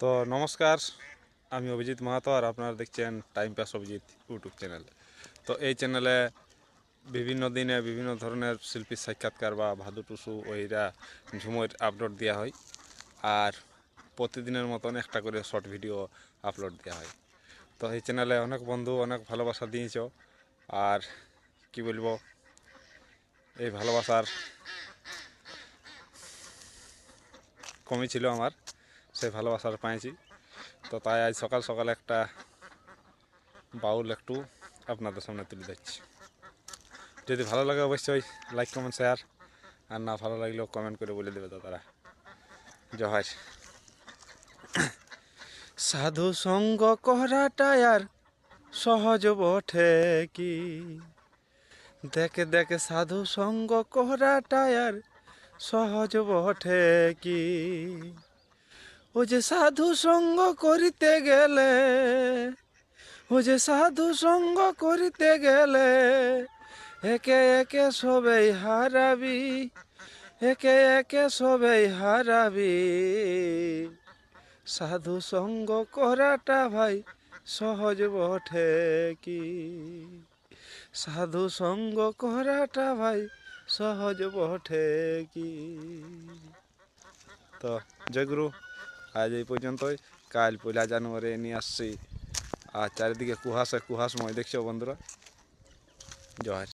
তো নমস্কার, আমি অভিজিৎ মাহাতো আর আপনারা দেখছেন time pass Abhijit YouTube channel তো এই চ্যানেলে বিভিন্ন দিনে বিভিন্ন ধরনের শিল্পীর সাক্ষাৎকার বা ভাদু টুসু ওইরা ঝুমুর আপলোড দেওয়া হয় আর প্রতিদিনের মতন একটা করে শর্ট ভিডিও আপলোড দেওয়া হয়। তো এই চ্যানেলে অনেক বন্ধু, অনেক ভালোবাসা দিয়েছ আর কি বলব, এই ভালোবাসার কমই ছিল আমার। সেই ভালোবাসার পেয়েছি তো তাই আজ সকাল সকাল একটা বাউল একটু আপনাদের সামনে তুলে দিচ্ছি যদি ভালো লাগে অবশ্যই লাইক কমেন্ট শেয়ার আর না ভালো লাগলেও কমেন্ট করে বলে দেবে তো তারা জহাজ সাধু সঙ্গ করাটা আর সহজ বটে কি? দেখে দেখে সাধু সঙ্গ করাটা আর সহজ বটে কি? ও যে সাধু সঙ্গ করিতে গেলে, ও যে সাধু সঙ্গ করিতে গেলে, একে একে সবেই হারাবি, একে একে সবেই হারাবি। সাধু সঙ্গ করাটা ভাই সহজ বটে কি? সাধু সঙ্গ করাটা ভাই সহজ বটে কি? তো, জয়গুরু। আজ এই পর্যন্তই। কাল পয়লা জানুয়ারি নিয়ে আসছি। আর চারিদিকে কুহাস কুহাস ময় দেখছ বন্ধুরা? জয়।